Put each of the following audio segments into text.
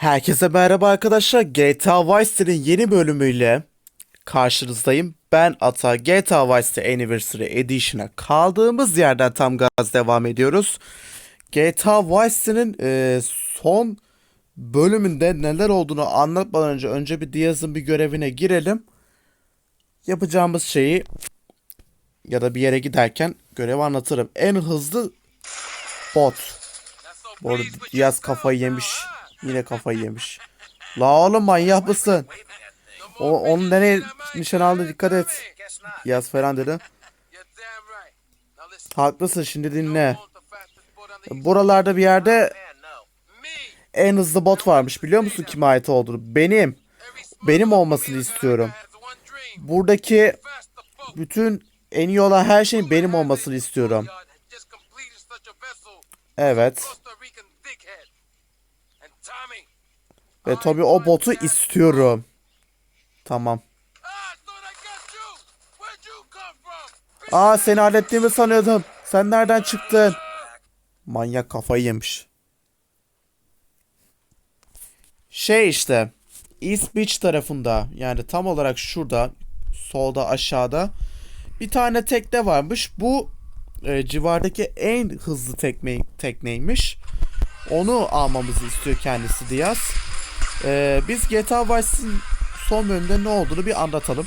Herkese merhaba arkadaşlar. GTA Vice City'nin yeni bölümüyle karşınızdayım. Ben Ata. GTA Vice City Anniversary Edition'a kaldığımız yerden tam gaz devam ediyoruz. GTA Vice City'nin e, son bölümünde neler olduğunu anlatmadan önce önce bir Diaz'ın bir görevine girelim. Yapacağımız şeyi ya da bir yere giderken görevi anlatırım. En hızlı bot. Bu arada Diaz kafayı yemiş. Yine kafayı yemiş. La oğlum manyak mısın? O, onu nereye nişan aldı dikkat et. Diaz falan dedi. Haklısın şimdi dinle. Buralarda bir yerde en hızlı bot varmış biliyor musun kime ait olduğunu? Benim. Benim olmasını istiyorum. Buradaki bütün en iyi olan her şeyin benim olmasını istiyorum. Evet. Ve tabii o botu istiyorum. Tamam. Aa seni hallettiğimi sanıyordum. Sen nereden çıktın? Manyak kafayı yemiş. Şey işte. East Beach tarafında yani tam olarak şurada solda aşağıda bir tane tekne varmış. Bu e, civardaki en hızlı tekne, tekneymiş. Onu almamızı istiyor kendisi Diaz. E, biz GTA Vice'in son bölümünde ne olduğunu bir anlatalım.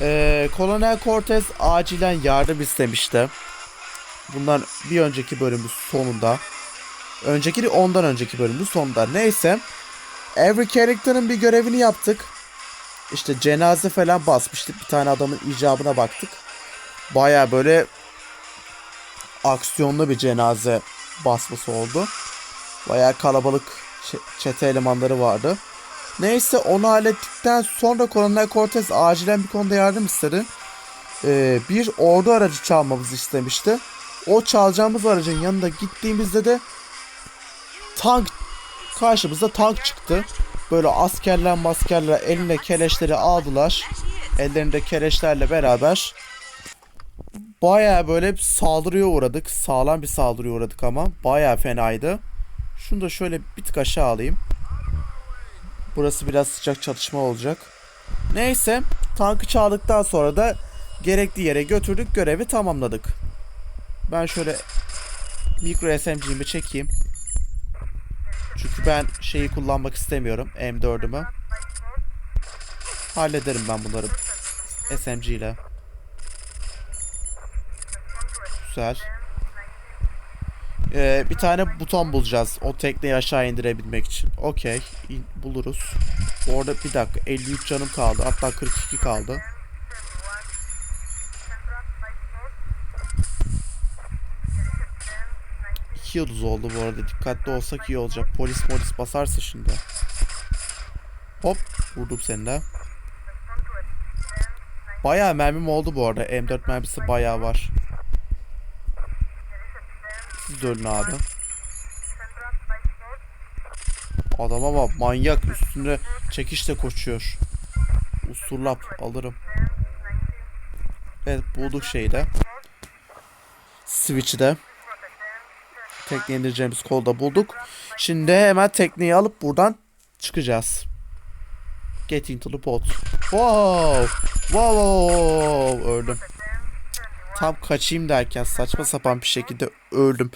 E, Colonel Cortez acilen yardım istemişti. Bundan bir önceki bölümün sonunda. Önceki değil, ondan önceki bölümün sonunda. Neyse. Every Character'ın bir görevini yaptık. İşte cenaze falan basmıştık. Bir tane adamın icabına baktık. Baya böyle aksiyonlu bir cenaze basması oldu. Baya kalabalık çete elemanları vardı. Neyse onu hallettikten sonra Colonel Cortez acilen bir konuda yardım istedi. Ee, bir ordu aracı çalmamızı istemişti. O çalacağımız aracın yanında gittiğimizde de tank karşımıza tank çıktı. Böyle askerler maskerler eline keleşleri aldılar. Ellerinde keleşlerle beraber Baya böyle saldırıya uğradık. Sağlam bir saldırıya uğradık ama. Baya fenaydı. Şunu da şöyle bir tık aşağı alayım. Burası biraz sıcak çatışma olacak. Neyse. Tankı çaldıktan sonra da gerekli yere götürdük. Görevi tamamladık. Ben şöyle mikro SMG'mi çekeyim. Çünkü ben şeyi kullanmak istemiyorum. M4'ümü. Hallederim ben bunları SMG ile. Güzel. Ee, bir tane buton bulacağız. O tekneyi aşağı indirebilmek için. Okey. buluruz. Orada bir dakika. 53 canım kaldı. Hatta 42 kaldı. İki yıldız oldu bu arada. Dikkatli olsak iyi olacak. Polis polis basarsa şimdi. Hop. Vurdum seni de. Bayağı mermim oldu bu arada. M4 mermisi bayağı var. Siz de ölün abi. Adama bak manyak üstünde çekişle koşuyor. Usurlap alırım. Evet bulduk şeyi de. Switch'i de. Tekne indireceğimiz kolda bulduk. Şimdi hemen tekneyi alıp buradan çıkacağız. Get into the boat. Wow. Wow. Öldüm. Tam kaçayım derken saçma sapan bir şekilde öldüm.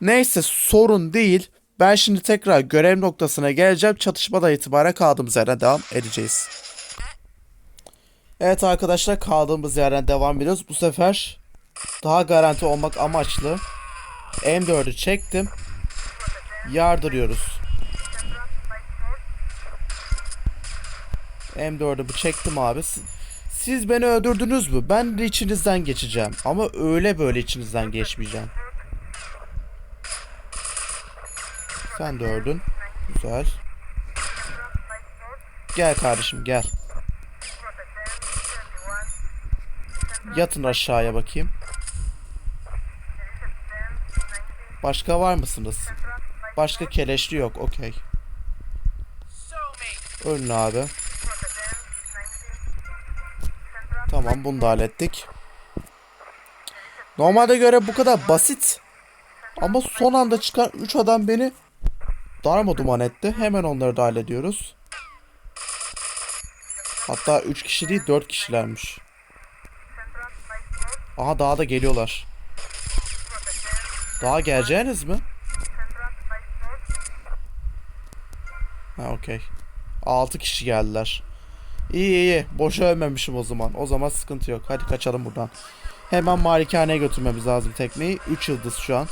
Neyse sorun değil. Ben şimdi tekrar görev noktasına geleceğim. Çatışmadan itibaren kaldığımız yerden devam edeceğiz. Evet arkadaşlar kaldığımız yerden devam ediyoruz. Bu sefer daha garanti olmak amaçlı M4'ü çektim. Yardırıyoruz. M4'ü bu çektim abi. Siz- beni öldürdünüz mü? Ben de içinizden geçeceğim. Ama öyle böyle içinizden geçmeyeceğim. Sen de öldün. Güzel. Gel kardeşim gel. Yatın aşağıya bakayım. Başka var mısınız? Başka keleşli yok. Okey. Ölün abi. Tamam bunu da hallettik. Normalde göre bu kadar basit. Ama son anda çıkan 3 adam beni darma duman etti. Hemen onları da hallediyoruz. Hatta 3 kişi değil 4 kişilermiş. Aha daha da geliyorlar. Daha geleceğiniz mi? Ha okey. 6 kişi geldiler. İyi iyi. Boşa ölmemişim o zaman. O zaman sıkıntı yok. Hadi kaçalım buradan. Hemen malikaneye götürmemiz lazım tekneyi. 3 yıldız şu an.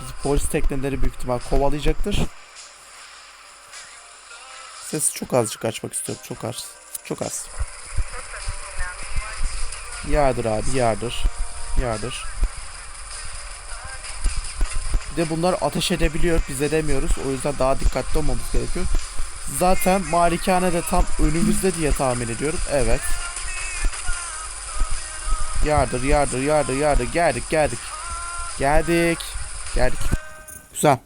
Bizi polis tekneleri büyük ihtimal kovalayacaktır. Sesi çok azıcık açmak istiyorum. Çok az. Çok az. Yardır abi yardır. Yardır. Bir de bunlar ateş edebiliyor. Biz edemiyoruz. O yüzden daha dikkatli olmamız gerekiyor. Zaten malikane de tam önümüzde diye tahmin ediyorum. Evet. Yardır yardır yardır yardır. Geldik geldik. Geldik. Geldik. Güzel.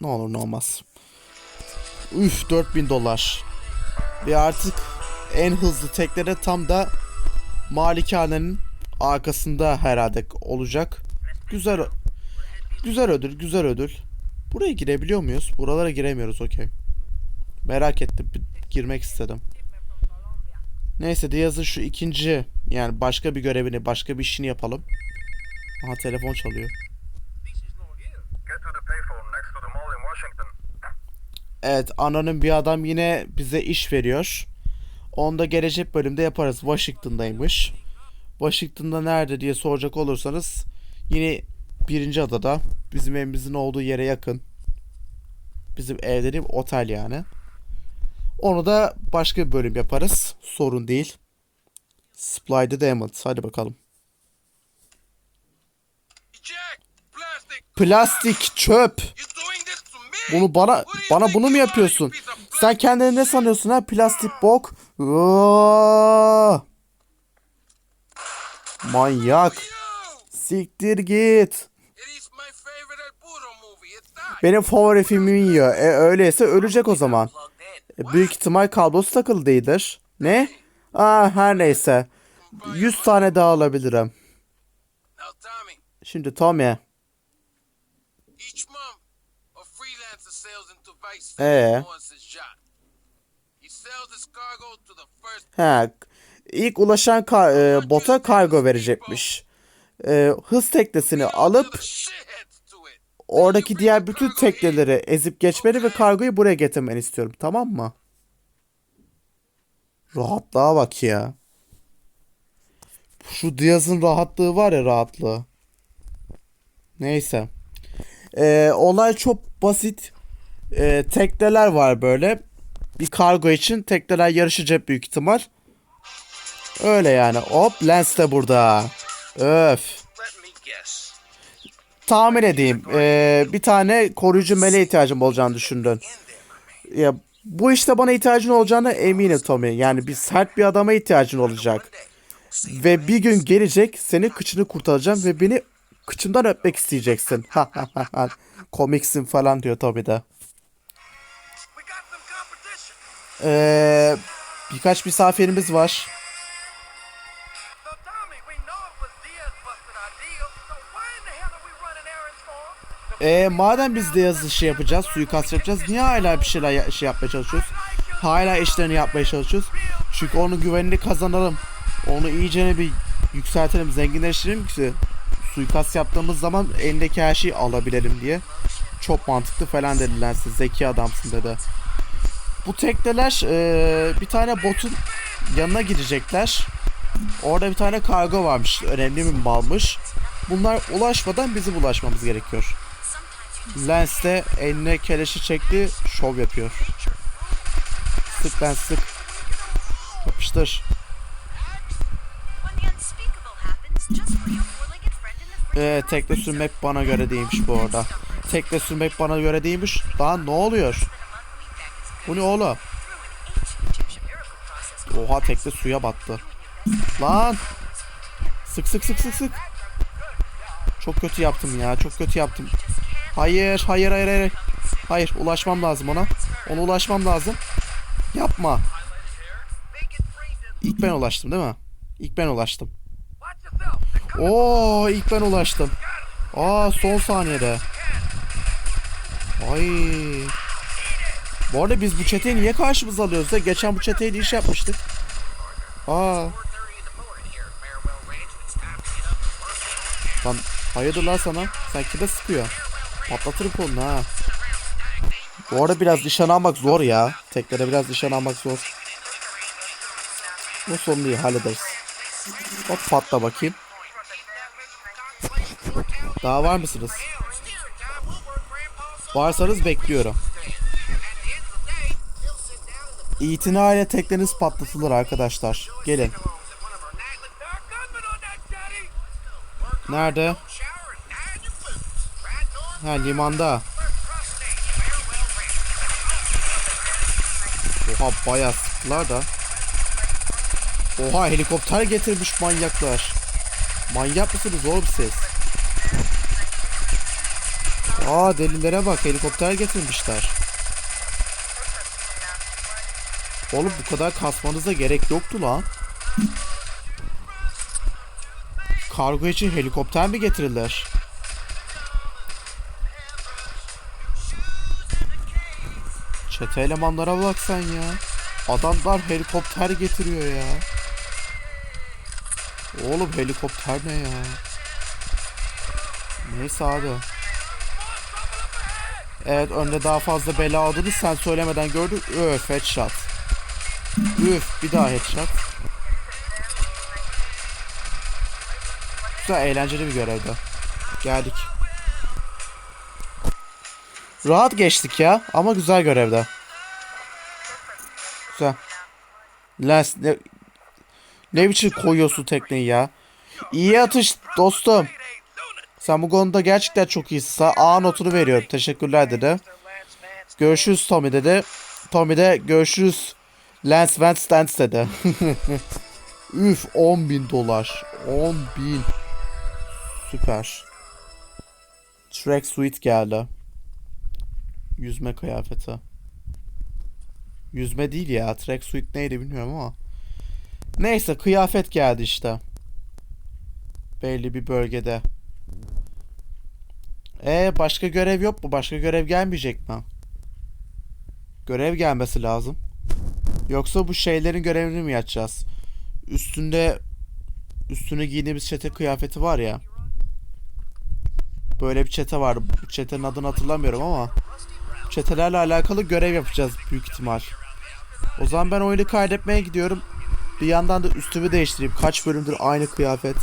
Ne olur ne olmaz. Üf 4000 dolar. Ve artık en hızlı teknede tam da malikanenin arkasında herhalde olacak. Güzel güzel ödül, güzel ödül. Buraya girebiliyor muyuz? Buralara giremiyoruz okey. Merak ettim. girmek istedim. Neyse Diaz'ın şu ikinci yani başka bir görevini, başka bir işini yapalım. Aha telefon çalıyor. Evet, anonim bir adam yine bize iş veriyor. Onu da gelecek bölümde yaparız. Washington'daymış. Washington'da nerede diye soracak olursanız yine birinci adada bizim evimizin olduğu yere yakın. Bizim ev dediğim otel yani. Onu da başka bir bölüm yaparız. Sorun değil. Supply the Diamond. Hadi bakalım. Plastik çöp. Bunu bana bana bunu mu yapıyorsun? Sen kendini ne sanıyorsun ha? Plastik bok. Manyak. Siktir git. Benim favori filmimi yiyor. E öyleyse ölecek o zaman. E, büyük ihtimal kablosu takılı değildir. Ne? Aa her neyse. 100 tane daha alabilirim. Şimdi Tommy. Ee? He. İlk ulaşan ka- e, bota kargo verecekmiş. E, hız teknesini alıp oradaki diğer bütün tekneleri ezip geçmeni ve kargoyu buraya getirmeni istiyorum. Tamam mı? Rahatlığa bak ya. Şu Diaz'ın rahatlığı var ya rahatlığı. Neyse. Ee, olay çok basit. Ee, tekneler var böyle. Bir kargo için tekneler yarışacak büyük ihtimal. Öyle yani. Hop Lens de burada. Öf. Tahmin edeyim. Ee, bir tane koruyucu meleğe ihtiyacım olacağını düşündün. Ya bu işte bana ihtiyacın olacağına eminim Tommy. Yani bir sert bir adama ihtiyacın olacak. Ve bir gün gelecek senin kıçını kurtaracağım ve beni kıçımdan öpmek isteyeceksin. Komiksin falan diyor Tommy de. Ee, birkaç misafirimiz var. Ee, madem biz de yazı şey yapacağız, suikast yapacağız. Niye hala bir şeyler ya- şey yapmaya çalışıyoruz? Hala işlerini yapmaya çalışıyoruz. Çünkü onun güvenini kazanalım. Onu iyicene bir yükseltelim, zenginleştirelim ki suikast yaptığımız zaman elindeki her şeyi alabilelim diye. Çok mantıklı falan dediler size. Zeki adamsın dedi. Bu tekneler eee, bir tane botun yanına gidecekler. Orada bir tane kargo varmış. Önemli bir malmış. Bunlar ulaşmadan bizim ulaşmamız gerekiyor. Lens de eline keleşi çekti, şov yapıyor. Sık Lens sık. Yapıştır. Ee, tekne sürmek bana göre değilmiş bu arada. Tekne sürmek bana göre değilmiş. Daha ne oluyor? Bu ne oğlum? Oha tekne suya battı. Lan! Sık sık sık sık sık. Çok kötü yaptım ya. Çok kötü yaptım. Hayır, hayır, hayır, hayır. Hayır, ulaşmam lazım ona. Ona ulaşmam lazım. Yapma. İlk ben ulaştım değil mi? İlk ben ulaştım. Oo ilk ben ulaştım. Aa son saniyede. Ay. Bu arada biz bu çeteyi niye karşımıza alıyoruz da? Geçen bu çeteyle iş yapmıştık. Aa. Lan hayırdır lan sana? Sen kime sıkıyor? Patlatırım kolunu ha. Bu arada biraz nişan almak zor ya. Teklere biraz nişan almak zor. Bu değil hallederiz. Hop patla bakayım. Daha var mısınız? Varsanız bekliyorum. İtinayla tekleriniz patlatılır arkadaşlar. Gelin. Nerede? Ha limanda. Oha bayağı sıktılar da. Oha helikopter getirmiş manyaklar. Manyak mısınız oğlum siz? Aa delilere bak helikopter getirmişler. Oğlum bu kadar kasmanıza gerek yoktu lan. Kargo için helikopter mi getirilir? Çete elemanlara bak sen ya. Adamlar helikopter getiriyor ya. Oğlum helikopter ne ya? Neyse abi. Evet önde daha fazla bela olduğunu sen söylemeden gördük. Öf headshot. Üf bir daha headshot. Güzel eğlenceli bir görevdi. Geldik. Rahat geçtik ya ama güzel görevde. Güzel. Lens ne, ne biçim koyuyorsun tekneyi ya? İyi atış dostum. Sen bu konuda gerçekten çok iyisin. A notunu veriyorum. Teşekkürler dedi. Görüşürüz Tommy dedi. Tommy de görüşürüz Lance Van Stans dedi. Üf 10 bin dolar. 10 bin. Süper. Track suite geldi. Yüzme kıyafeti. Yüzme değil ya. Track suite neydi bilmiyorum ama. Neyse kıyafet geldi işte. Belli bir bölgede. E başka görev yok mu? Başka görev gelmeyecek mi? Görev gelmesi lazım. Yoksa bu şeylerin görevini mi yapacağız? Üstünde üstüne giydiğimiz çete kıyafeti var ya. Böyle bir çete var. Çetenin adını hatırlamıyorum ama çetelerle alakalı görev yapacağız büyük ihtimal. O zaman ben oyunu kaydetmeye gidiyorum. Bir yandan da üstümü değiştireyim. Kaç bölümdür aynı kıyafet.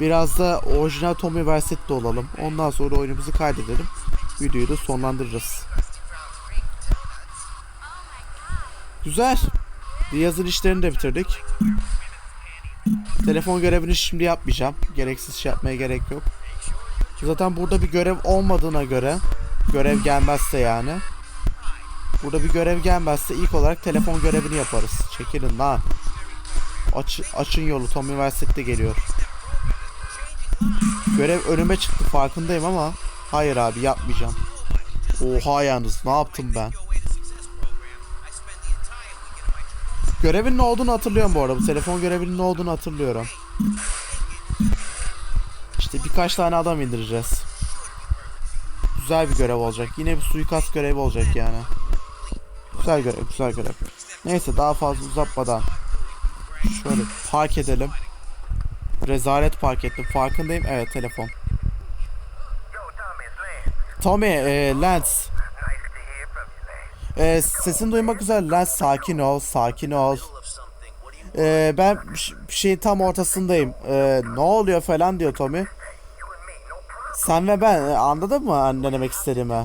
Biraz da orijinal Tommy Verset'te olalım. Ondan sonra oyunumuzu kaydedelim. Videoyu da sonlandırırız. Güzel. Diaz'ın işlerini de bitirdik. Telefon görevini şimdi yapmayacağım. Gereksiz şey yapmaya gerek yok. Zaten burada bir görev olmadığına göre görev gelmezse yani burada bir görev gelmezse ilk olarak telefon görevini yaparız. Çekilin lan. Aç, açın yolu. Tommy Verset geliyor. Görev önüme çıktı farkındayım ama hayır abi yapmayacağım. Oha yalnız ne yaptım ben? Görevin ne olduğunu hatırlıyorum bu arada. Bu telefon görevinin ne olduğunu hatırlıyorum. İşte birkaç tane adam indireceğiz. Güzel bir görev olacak. Yine bir suikast görevi olacak yani. Güzel görev, güzel görev. Neyse daha fazla uzatmadan şöyle park edelim. Rezalet park ettim. Farkındayım. Evet telefon. Tommy, e, Lance. E, sesini duymak güzel. Lance sakin ol, sakin ol. E, ben şeyin tam ortasındayım. E, ne oluyor falan diyor Tommy. Sen ve ben e, anladın mı ne demek istediğimi?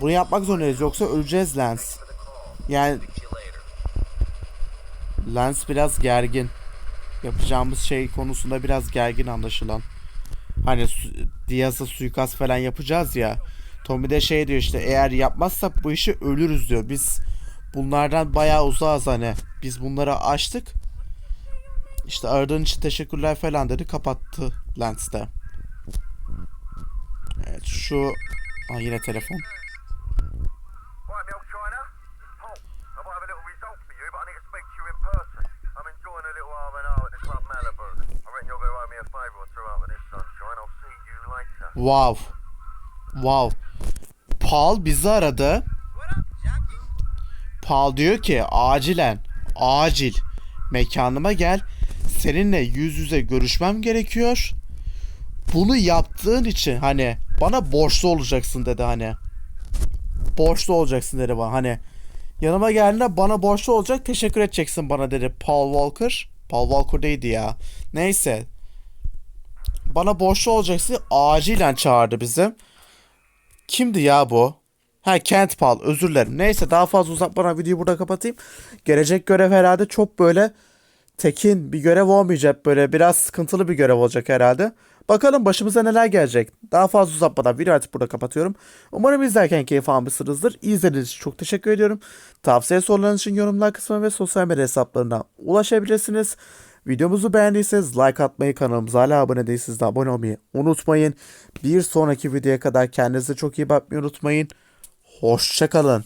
Bunu yapmak zorundayız yoksa öleceğiz call. Yani. Lance biraz gergin. Yapacağımız şey konusunda biraz gergin anlaşılan. Hani su- Diaz'a suikast falan yapacağız ya. Tommy de şey diyor işte eğer yapmazsak bu işi ölürüz diyor. Biz bunlardan bayağı uzağız hani. Biz bunları açtık. İşte aradığın için teşekkürler falan dedi. Kapattı Lens'te. Evet şu... Aa, yine telefon. Wow. Wow. Paul bizi aradı. Paul diyor ki acilen acil mekanıma gel Seninle yüz yüze görüşmem gerekiyor. Bunu yaptığın için hani bana borçlu olacaksın dedi hani. Borçlu olacaksın dedi bana hani. Yanıma geldiğinde bana borçlu olacak teşekkür edeceksin bana dedi Paul Walker. Paul Walker değildi ya. Neyse. Bana borçlu olacaksın acilen çağırdı bizi. Kimdi ya bu? Ha Kent Paul özür dilerim. Neyse daha fazla uzatmadan videoyu burada kapatayım. Gelecek görev herhalde çok böyle tekin bir görev olmayacak. Böyle biraz sıkıntılı bir görev olacak herhalde. Bakalım başımıza neler gelecek. Daha fazla uzatmadan videoyu artık burada kapatıyorum. Umarım izlerken keyif almışsınızdır. İzlediğiniz için çok teşekkür ediyorum. Tavsiye sorularınız için yorumlar kısmına ve sosyal medya hesaplarına ulaşabilirsiniz. Videomuzu beğendiyseniz like atmayı, kanalımıza hala abone değilseniz de abone olmayı unutmayın. Bir sonraki videoya kadar kendinize çok iyi bakmayı unutmayın. Hoşçakalın.